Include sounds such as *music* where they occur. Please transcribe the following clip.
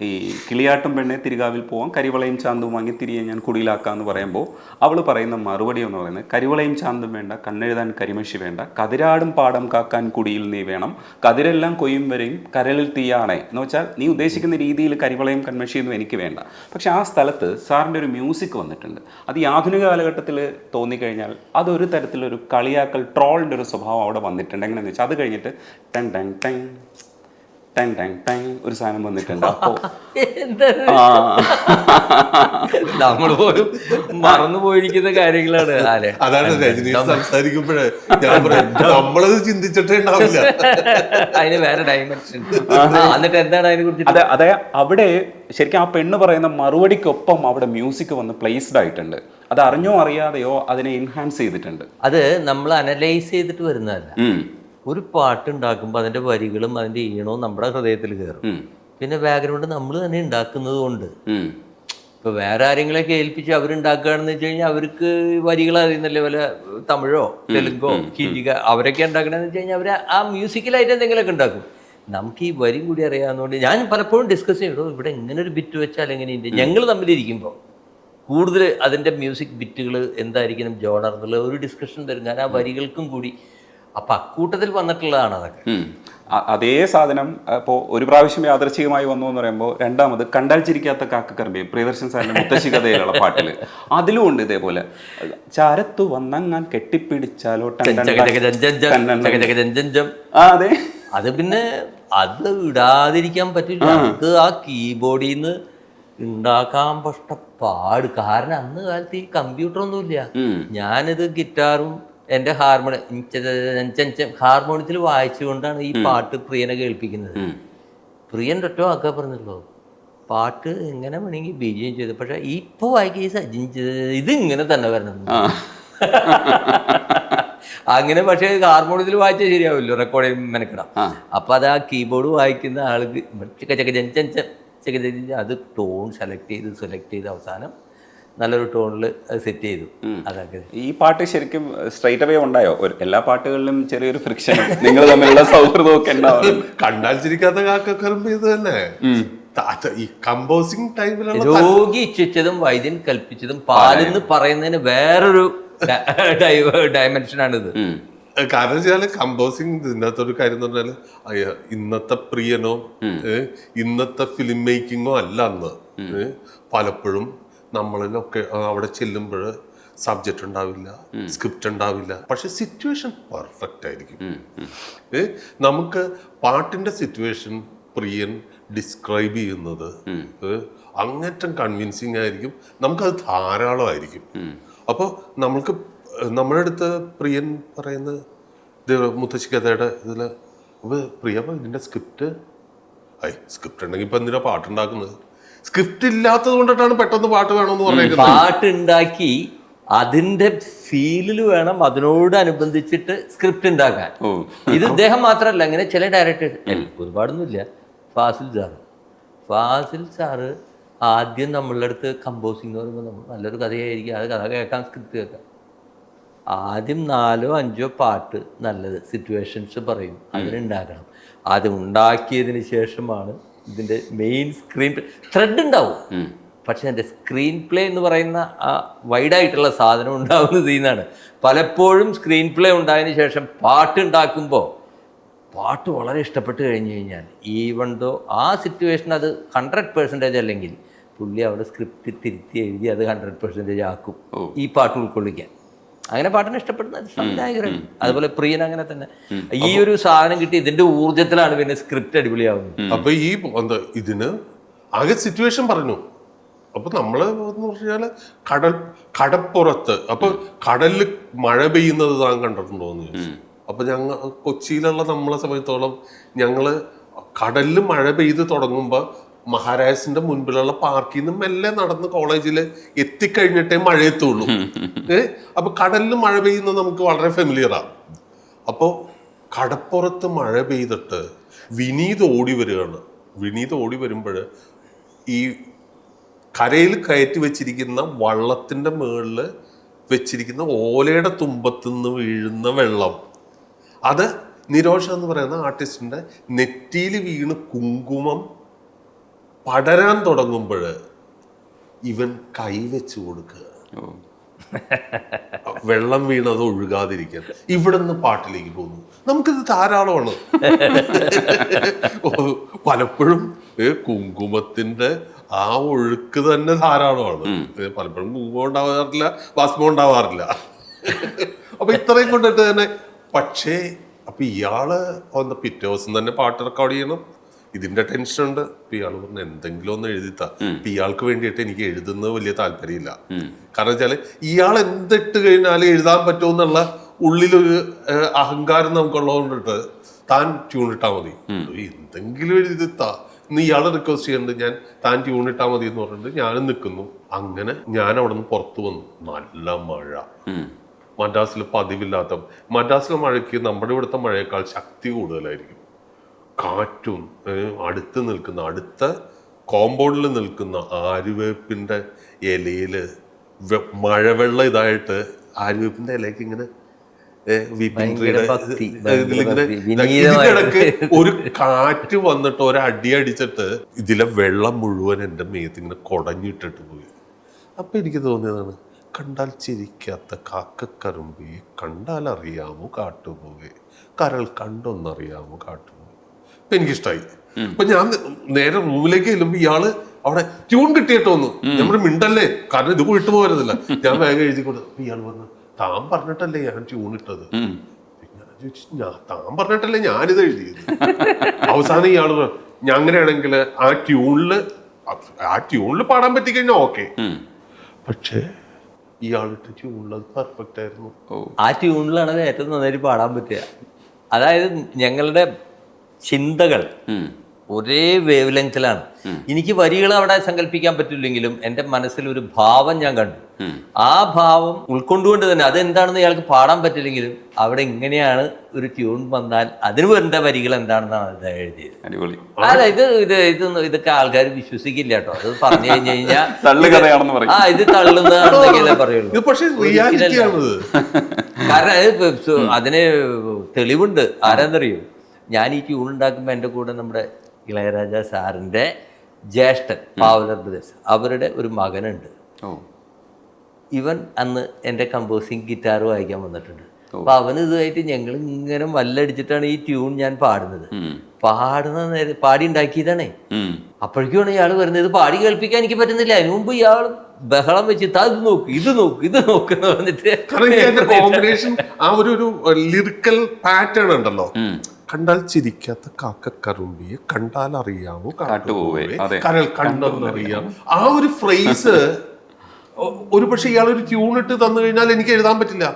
ഈ കിളിയാട്ടും പെണ്ണെ തിരികാവിൽ പോവാം കരിവളയും ചാന്തും വാങ്ങി തിരികെ ഞാൻ കുടിയിലാക്കാം എന്ന് പറയുമ്പോൾ അവൾ പറയുന്ന മറുപടി എന്ന് പറയുന്നത് കരിവളയും ചാന്തും വേണ്ട കണ്ണെഴുതാൻ കരിമഷി വേണ്ട കതിരാടും പാടം കാക്കാൻ കുടിയിൽ നീ വേണം കതിരെല്ലാം കൊയ്യും വരെയും കരളിൽ തീയാണേ എന്ന് വെച്ചാൽ നീ ഉദ്ദേശിക്കുന്ന രീതിയിൽ കരിവളയും കൺമഷിയൊന്നും എനിക്ക് വേണ്ട. പക്ഷെ ആ സ്ഥലത്ത് സാറിന്റെ ഒരു മ്യൂസിക് വന്നിട്ടുണ്ട്. അത് ഈ ആധുനിക കാലഘട്ടത്തിൽ തോന്നിക്കഴിഞ്ഞാൽ അതൊരു തരത്തിലൊരു കളിയാക്കൽ ട്രോളിന്റെ ഒരു സ്വഭാവം അവിടെ വന്നിട്ടുണ്ട് എങ്ങനെയാണെന്ന് വെച്ചാൽ അത് കഴിഞ്ഞിട്ട് ten ten ten ten time time ഒരു സാധനം വന്നിട്ടുണ്ട്. *laughs* അപ്പോ *laughs* നമ്മൾ പോലും മറന്നു പോയിരിക്കുന്ന കാര്യങ്ങളാണ്. അതാണ് രജനി സംസാരിക്കുമ്പോഴേ ഞാൻ പറയാം നമ്മളത് ചിന്തിച്ചിട്ടേ ഉണ്ടാവില്ല. *laughs* അതിന് വേറെ ഡൈമെൻഷൻ എന്നിട്ട് എന്താണ് അതിനെ കുറിച്ച്? അതെ അതെ അവിടെ ശരിക്കും ആ പെണ്ണ് പറയുന്ന മറുപടിക്കൊപ്പം അവിടെ മ്യൂസിക് വന്ന് പ്ലേസ്ഡ് ആയിട്ടുണ്ട്. അത് അറിഞ്ഞോ അറിയാതെയോ അതിനെ എൻഹാൻസ് ചെയ്തിട്ടുണ്ട്. അത് നമ്മൾ അനലൈസ് ചെയ്തിട്ട് വരുന്നതല്ല. ഒരു പാട്ട് ഉണ്ടാക്കുമ്പോൾ അതിന്റെ വരികളും അതിന്റെ ഈണവും നമ്മുടെ ഹൃദയത്തിൽ കയറും. പിന്നെ ബാക്ക്ഗ്രൗണ്ട് നമ്മൾ തന്നെ ഉണ്ടാക്കുന്നത് കൊണ്ട്. ഇപ്പോൾ വേറെ ആരെങ്കിലൊക്കെ ഏൽപ്പിച്ച് അവരുണ്ടാക്കുകയാണെന്ന് വെച്ച് കഴിഞ്ഞാൽ അവർക്ക് വരികൾ അറിയുന്നില്ല വല്ല തമിഴോ തെലുങ്കോ ഹിന്ദിക അവരൊക്കെ ഉണ്ടാക്കണമെന്ന് വെച്ച് കഴിഞ്ഞാൽ അവർ ആ മ്യൂസിക്കലായിട്ട് എന്തെങ്കിലുമൊക്കെ ഉണ്ടാക്കും. നമുക്ക് ഈ വരി കൂടി അറിയാവുന്നതുകൊണ്ട് ഞാൻ പലപ്പോഴും ഡിസ്കസ് ചെയ്യണോ ഇവിടെ എങ്ങനെ ഒരു ബിറ്റ് വെച്ചാൽ എങ്ങനെയുണ്ട് ഞങ്ങൾ തമ്മിലിരിക്കുമ്പോൾ കൂടുതൽ അതിന്റെ മ്യൂസിക് ബിറ്റുകൾ എന്തായിരിക്കണം ജോണർ എന്നുള്ള ഒരു ഡിസ്കഷൻ തരും. ഞാൻ ആ വരികൾക്കും കൂടി അപ്പം അക്കൂട്ടത്തിൽ വന്നിട്ടുള്ളതാണ് അതൊക്കെ. അതേ സാധനം ഇപ്പോൾ ഒരു പ്രാവശ്യം യാദർച്ഛികമായി വന്നു എന്ന് പറയുമ്പോൾ രണ്ടാമത് കണ്ടാൽ ചിരിക്കാത്ത കാക്കക്കറമ്പി പ്രിയദർശൻ സാറിന്റെ മുത്തശ്ശി കഥയിലുള്ള പാട്ടിൽ അതിലും ഉണ്ട് ഇതേപോലെ. ചാരത്തു വന്നങ്ങാൻ കെട്ടിപ്പിടിച്ചാലോ അതെ. അത് പിന്നെ അത് ഇടാതിരിക്കാൻ പറ്റില്ല. അത് ആ കീബോർഡിൽ നിന്ന് ഉണ്ടാക്കാൻ പറ്റ പാട്. കാരണം അന്ന് കാലത്ത് ഈ കമ്പ്യൂട്ടർ ഒന്നുമില്ല. ഞാനിത് ഗിറ്റാറും എന്റെ ഹാർമോണിയം ഹാർമോണിയത്തിൽ വായിച്ചുകൊണ്ടാണ് ഈ പാട്ട് പ്രിയനെ കേൾപ്പിക്കുന്നത് പ്രിയൻ പ്രിയന്റെ ഒറ്റ വാക്കാ പറഞ്ഞല്ലോ പാട്ട് എങ്ങനെ വേണമെങ്കിൽ ബീജം ചെയ്തു പക്ഷെ ഇപ്പൊ വായിക്കുക ഈ സജിൻ ഇത് ഇങ്ങനെ തന്നെ വരണം അങ്ങനെ പക്ഷേ ഹാർമോണിയത്തിൽ വായിച്ചാൽ ശരിയാവില്ലോ റെക്കോർഡ് മെനക്കിടാം അപ്പം അത് ആ കീബോർഡ് വായിക്കുന്ന ആൾക്ക് ചക്ക ചക്ക ചൻ അത് ടോൺ സെലക്ട് ചെയ്ത് സെലക്ട് ചെയ്ത് അവസാനം നല്ലൊരു ടോണിൽ സെറ്റ് ചെയ്തു. അതൊക്കെ. ഈ പാട്ട് ശരിക്കും സ്ട്രൈറ്റ് അവേ ഉണ്ടായോ? എല്ലാ പാട്ടുകളിലും ചെറിയൊരു ഫ്രിക്ഷൻ നിങ്ങൾ തമ്മിലുള്ള സൗഹൃദമൊക്കെ ഉണ്ടാവും. കണ്ടാൽ ചിരിക്കാത്ത കാക്കക്കറുമ്പ് ഇത് തന്നെ ഈ ടൈമിലുള്ള രോഗി ഇച്ഛിച്ചതും വൈദ്യൻ കൽപ്പിച്ചതും പാലെന്ന് പറയുന്നതിന് വേറൊരു ഡയമെൻഷനാണിത്. കാരണം വെച്ചാൽ കമ്പോസിങ് ഇതിനകത്ത് ഒരു കാര്യം എന്ന് പറഞ്ഞാൽ അയ്യ, ഇന്നത്തെ പ്രിയനോ ഇന്നത്തെ ഫിലിം മേക്കിങ്ങോ അല്ല അന്ന്. പലപ്പോഴും നമ്മളിലൊക്കെ അവിടെ ചെല്ലുമ്പോൾ സബ്ജക്റ്റ് ഉണ്ടാവില്ല സ്ക്രിപ്റ്റ് ഉണ്ടാവില്ല. പക്ഷെ സിറ്റുവേഷൻ പെർഫെക്റ്റ് ആയിരിക്കും. നമുക്ക് പാട്ടിന്റെ സിറ്റുവേഷൻ പ്രിയൻ ഡിസ്ക്രൈബ് ചെയ്യുന്നത് അങ്ങേറ്റം കൺവിൻസിങ് ആയിരിക്കും. നമുക്കത് ധാരാളമായിരിക്കും. അപ്പോൾ നമ്മൾക്ക് നമ്മുടെ അടുത്ത് പ്രിയൻ പറയുന്ന മുത്തശ്ശി കഥയുടെ ഇതിൽ അപ്പോൾ പ്രിയ ഇതിന്റെ സ്ക്രിപ്റ്റ് ഐ സ്ക്രിപ്റ്റ് ഉണ്ടെങ്കിൽ ഇപ്പം എന്തിനാ പാട്ടുണ്ടാക്കുന്നത്? സ്ക്രിപ്റ്റ് ഇല്ലാത്തത് കൊണ്ടിട്ടാണ് പെട്ടെന്ന് പാട്ട് വേണമെന്ന് പറഞ്ഞേക്കുന്നത്. പാട്ടുണ്ടാക്കി അതിന്റെ ഫീലിൽ വേണം അതിനോട് അനുബന്ധിച്ചിട്ട് സ്ക്രിപ്റ്റ് ഉണ്ടാക്കാൻ. ഇത് ഇദ്ദേഹം മാത്രമല്ല ഇങ്ങനെ ചില ഡയറക്ടേഴ്സ് ഒരുപാടൊന്നുമില്ല. ഫാസിൽ സാറ്. ഫാസിൽ സാറ് ആദ്യം നമ്മളുടെ അടുത്ത് കമ്പോസിങ് എന്ന് പറയുമ്പോൾ നമ്മൾ നല്ലൊരു കഥയായിരിക്കും. അത് കഥ കേൾക്കാൻ സ്ക്രിപ്റ്റ് കേൾക്കാം. ആദ്യം നാലോ അഞ്ചോ പാട്ട് നല്ലത് സിറ്റുവേഷൻസ് പറയും അതിനുണ്ടാക്കണം. അത് ഉണ്ടാക്കിയതിന് ശേഷമാണ് ഇതിന്റെ മെയിൻ സ്ക്രീൻ ത്രെഡ് ഉണ്ടാവും. പക്ഷേ എന്റെ സ്ക്രീൻ പ്ലേ എന്ന് പറയുന്ന ആ വൈഡായിട്ടുള്ള സാധനം ഉണ്ടാകുന്നത് സീനാണ് പലപ്പോഴും സ്ക്രീൻ പ്ലേ ഉണ്ടായതിനു ശേഷം പാട്ട് ഉണ്ടാക്കുമ്പോൾ പാട്ട് വളരെ ഇഷ്ടപ്പെട്ട് കഴിഞ്ഞു കഴിഞ്ഞാൽ ഈവൺ ദോ ആ സിറ്റുവേഷൻ അത് ഹൺഡ്രഡ് പെർസെന്റേജ് അല്ലെങ്കിൽ പുള്ളി അവിടെ സ്ക്രിപ്റ്റ് തിരുത്തി എഴുതി അത് ഹൺഡ്രഡ് പെർസെന്റേജ് ആക്കും ഈ പാട്ട് ഉൾക്കൊള്ളിക്കാൻ. അങ്ങനെ പാട്ടിനെ ഇഷ്ടപ്പെടുന്ന സംവിധായകരാണ് അതുപോലെ പ്രിയൻ അങ്ങനെ തന്നെ. ഈ ഒരു സാധനം കിട്ടി ഇതിന്റെ ഊർജത്തിലാണ് പിന്നെ സ്ക്രിപ്റ്റ് അടിപൊളിയാവുന്നത്. അപ്പൊ ഈ എന്താ ഇതിന് ആകെ സിറ്റുവേഷൻ പറഞ്ഞു. അപ്പൊ നമ്മൾ എന്ന് പറഞ്ഞാൽ കടൽ കടപ്പുറത്ത് അപ്പൊ കടലിൽ മഴ പെയ്യുന്നത് താൻ കണ്ടിട്ടുണ്ടോ എന്ന് ചോദിച്ചു. അപ്പൊ ഞങ്ങൾ കൊച്ചിയിലുള്ള നമ്മളെ സമയത്തോളം ഞങ്ങൾ കടലിൽ മഴ പെയ്ത് തുടങ്ങുമ്പോ മഹാരാജസിന്റെ മുൻപിലുള്ള പാർക്കിൽ നിന്ന് മെല്ലെ നടന്ന് കോളേജിൽ എത്തിക്കഴിഞ്ഞിട്ടേ മഴ എത്തുള്ളൂ *laughs* ഏ? അപ്പൊ കടലിൽ മഴ പെയ്യുന്നത് നമുക്ക് വളരെ ഫെമിലിയറാണ് അപ്പോൾ കടപ്പുറത്ത് മഴ പെയ്തിട്ട് വിനീത് ഓടി വരികയാണ്. വിനീത് ഓടി വരുമ്പോൾ ഈ കരയിൽ കയറ്റി വെച്ചിരിക്കുന്ന വള്ളത്തിന്റെ മുകളിൽ വെച്ചിരിക്കുന്ന ഓലയുടെ തുമ്പത്തുനിന്ന് വീഴുന്ന വെള്ളം. അത് നിരോഷ എന്ന് പറയുന്ന ആർട്ടിസ്റ്റിന്റെ നെറ്റിയിൽ വീണ് കുങ്കുമം പടരാൻ തുടങ്ങുമ്പോൾ ഇവൻ കൈവച്ച് കൊടുക്കുക. വെള്ളം വീണത് ഒഴുകാതിരിക്കാൻ. ഇവിടുന്ന് പാട്ടിലേക്ക് പോകുന്നു. നമുക്കിത് ധാരാളമാണ്. പലപ്പോഴും കുങ്കുമത്തിന്റെ ആ ഒഴുക്ക് തന്നെ ധാരാളമാണ്. പലപ്പോഴും കുങ്കുമം ഉണ്ടാവാറില്ല ഭസ്മം ഉണ്ടാവാറില്ല. അപ്പൊ ഇത്രയും കൊണ്ടിട്ട് തന്നെ പക്ഷേ അപ്പൊ ഇയാൾ ഒന്ന് പിറ്റേ ദിവസം തന്നെ പാട്ട് റെക്കോർഡ് ചെയ്യണം. ഇതിന്റെ ടെൻഷൻ ഉണ്ട്. ഇപ്പൊ ഇയാൾ പറഞ്ഞ എന്തെങ്കിലും ഒന്ന് എഴുതിത്താ. ഇപ്പൊ ഇയാൾക്ക് വേണ്ടിയിട്ട് എനിക്ക് എഴുതുന്നത് വലിയ താല്പര്യമില്ല. കാരണം വെച്ചാൽ ഇയാൾ എന്തിട്ട് കഴിഞ്ഞാൽ എഴുതാൻ പറ്റുമെന്നുള്ള ഉള്ളിലൊരു ഏഹ്, അഹങ്കാരം നമുക്കുള്ളതുകൊണ്ടിട്ട് താൻ ട്യൂൺ ഇട്ടാ മതി. എന്തെങ്കിലും എഴുതിത്താ ഇന്ന് ഇയാൾ റിക്വസ്റ്റ് ചെയ്യുന്നുണ്ട്. ഞാൻ താൻ ട്യൂൺ ഇട്ടാ മതി എന്ന് പറഞ്ഞിട്ട് ഞാനും നിൽക്കുന്നു അങ്ങനെ ഞാൻ അവിടെ നിന്ന് പുറത്തു വന്നു. നല്ല മഴ. മദ്രാസിൽ പതിവില്ലാത്ത മദ്രാസിലെ മഴയ്ക്ക് നമ്മുടെ ഇവിടുത്തെ മഴയേക്കാൾ ശക്തി കൂടുതലായിരിക്കും. കാറ്റും അടുത്ത് നിൽക്കുന്ന അടുത്ത കോമ്പൗണ്ടിൽ നിൽക്കുന്ന ആര്യവേപ്പിന്റെ ഇലയിൽ മഴവെള്ളം ഇതായിട്ട് ആര്യവേപ്പിന്റെ ഇലയ്ക്ക് ഇങ്ങനെ ഒരു കാറ്റ് വന്നിട്ട് ഒരു അടി അടിച്ചിട്ട് ഇതിലെ വെള്ളം മുഴുവൻ എന്റെ മേത്ത് ഇങ്ങനെ കുടഞ്ഞിട്ടിട്ട് പോയി. അപ്പൊ എനിക്ക് തോന്നിയതാണ് കണ്ടാൽ ചിരിക്കാത്ത കാക്കക്കറുമ്പിയെ കണ്ടാൽ അറിയാമോ കാട്ടുപോവേ? കരൾ കണ്ടൊന്നറിയാമോ കാട്ടുപോകെ അപ്പൊ എനിക്കിഷ്ടായി. അപ്പൊ ഞാൻ നേരെ റൂമിലേക്ക് ചെല്ലുമ്പോ ഇയാൾ അവിടെ ട്യൂൺ കിട്ടിയിട്ട് വന്നു നമ്മുടെ മിണ്ടല്ലേ? കാരണം ഇത് പോയിട്ട് പോരുന്നില്ല. ഞാൻ വേഗം എഴുതി കൊടുത്തു. അപ്പൊ ഇയാൾ പറഞ്ഞു താൻ പറഞ്ഞിട്ടല്ലേ ഞാൻ ട്യൂൺ ഇട്ടത്? ഞാൻ താൻ പറഞ്ഞിട്ടല്ലേ ഞാനിത് എഴുതിയത്? അവസാനം ഇയാൾ പറഞ്ഞു, ഞാൻ അങ്ങനെയാണെങ്കിൽ ആ ട്യൂണിൽ ആ ട്യൂണിൽ പാടാൻ പറ്റിക്കഴിഞ്ഞാൽ ഓക്കെ പക്ഷേ ഇയാളിട്ട് ട്യൂണിൽ അത് പെർഫെക്റ്റ് ആയിരുന്നു. ആ ട്യൂണിലാണ് ഏറ്റവും നന്നായിട്ട് പാടാൻ പറ്റുക. അതായത് ഞങ്ങളുടെ ചിന്തകൾ ഒരേ വേവ് ലെങ്തിലാണ് എനിക്ക് വരികൾ അവിടെ സങ്കല്പിക്കാൻ പറ്റില്ലെങ്കിലും എന്റെ മനസ്സിൽ ഒരു ഭാവം ഞാൻ കണ്ടു. ആ ഭാവം ഉൾക്കൊണ്ടുകൊണ്ട് തന്നെ അതെന്താണെന്ന് ഇയാൾക്ക് പാടാൻ പറ്റില്ലെങ്കിലും അവിടെ ഇങ്ങനെയാണ് ഒരു ട്യൂൺ വന്നാൽ അതിന് വരേണ്ട വരികൾ എന്താണെന്നാണ് അത് എഴുതിയത്. അല്ല ഇത് ഇത് ഇത് ഇതൊക്കെ ആൾക്കാർ വിശ്വസിക്കില്ല കേട്ടോ. അത് പറഞ്ഞു കഴിഞ്ഞു കഴിഞ്ഞാൽ *laughs* ആ ഇത് തള്ളുന്നതാണെന്നൊക്കെയല്ലേ പറയുള്ളൂ. ഇത് കാരണം അതിന് തെളിവുണ്ട്. ആരാന്നറിയോ? ഞാൻ ഈ ട്യൂൺ ഉണ്ടാക്കുമ്പോൾ എന്റെ കൂടെ നമ്മുടെ ഇളയരാജ സാറിന്റെ ജ്യേഷ്ഠൻ പാവലർ ബ്രദേഴ്സ് അവരുടെ ഒരു മകനുണ്ട്. ഇവൻ അന്ന് എന്റെ കമ്പോസിങ് ഗിറ്റാർ വായിക്കാൻ വന്നിട്ടുണ്ട്. അപ്പൊ അവൻ ഇതുമായിട്ട് ഞങ്ങൾ ഇങ്ങനെ വല്ലടിച്ചിട്ടാണ് ഈ ട്യൂൺ ഞാൻ പാടുന്നത്. പാടുന്ന നേരം പാടി ഉണ്ടാക്കിയതാണേ. അപ്പോഴേക്കുമാണ് ഇയാൾ വരുന്നത് ഇത് പാടി കേൾപ്പിക്കാൻ എനിക്ക് പറ്റുന്നില്ല. അതിനു മുമ്പ് ഇയാൾ ബഹളം വെച്ചിട്ട് അത് നോക്ക് ഇത് നോക്ക് ഇത് നോക്ക് എന്ന് പറഞ്ഞിട്ട് *laughs* കോമ്പിനേഷൻ ആ ഒരു ലിറിക്കൽ പാറ്റേൺ ഉണ്ടല്ലോ. കണ്ടാൽ ചിരിക്കാത്ത കാക്കക്കറുമ്പിയെ കണ്ടാൽ അറിയാമോ കാട്ടുപോവേ. കരൾ കണ്ടെന്നറിയാം ആ ഒരു ഫ്രേസ് ഒരു പക്ഷെ ഇയാൾ ഒരു ട്യൂൺ ഇട്ട് തന്നു കഴിഞ്ഞാൽ എനിക്ക് എഴുതാൻ പറ്റില്ല.